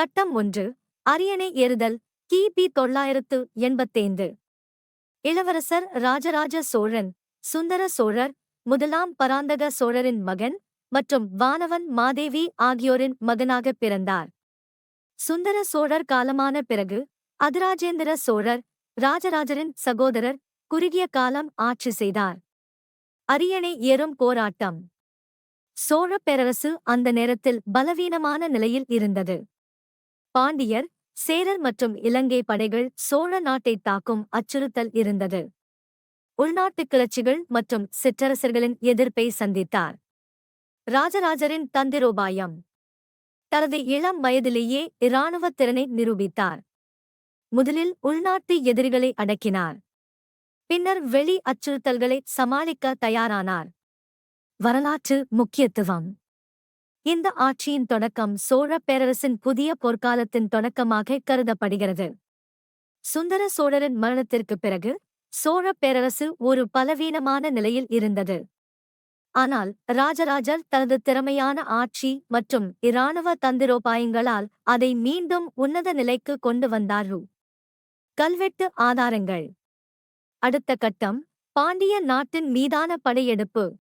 கட்டம் ஒன்று அரியணை ஏறுதல் கிபி தொள்ளாயிரத்து எண்பத்தைந்து. இளவரசர் ராஜராஜ சோழன் சுந்தர சோழர் முதலாம் பராந்தக சோழரின் மகன் மற்றும் வானவன் மாதேவி ஆகியோரின் மகனாக பிறந்தார். சுந்தர சோழர் காலமான பிறகு அதிராஜேந்திர சோழர் ராஜராஜரின் சகோதரர் குறுகிய காலம் ஆட்சி செய்தார். அரியணை ஏறும் போராட்டம். சோழப் பேரரசு அந்த நேரத்தில் பலவீனமான நிலையில் இருந்தது. பாண்டியர் சேரர் மற்றும் இலங்கை படைகள் சோழ நாட்டை தாக்கும் அச்சுறுத்தல் இருந்தது. உள்நாட்டுக் கிளர்ச்சிகள் மற்றும் சிற்றரசர்களின் எதிர்ப்பை சந்தித்தார். ராஜராஜரின் தந்திரோபாயம். தனது இளம் வயதிலேயே இராணுவத் திறனை நிரூபித்தார். முதலில் உள்நாட்டு எதிரிகளை அடக்கினார். பின்னர் வெளி அச்சுறுத்தல்களை சமாளிக்க தயாரானார். வரலாற்று முக்கியத்துவம். இந்த ஆட்சியின் தொடக்கம் சோழ பேரரசின் புதிய பொற்காலத்தின் தொடக்கமாக கருதப்படுகிறது. சுந்தர சோழரின் மரணத்திற்குப் பிறகு சோழ பேரரசு ஒரு பலவீனமான நிலையில் இருந்தது. ஆனால் ராஜராஜர் தனது திறமையான ஆட்சி மற்றும் இராணுவ தந்திரோபாயங்களால் அதை மீண்டும் உன்னத நிலைக்கு கொண்டு வந்தார் கல்வெட்டு ஆதாரங்கள். அடுத்த கட்டம் பாண்டிய நாட்டின் மீதான படையெடுப்பு.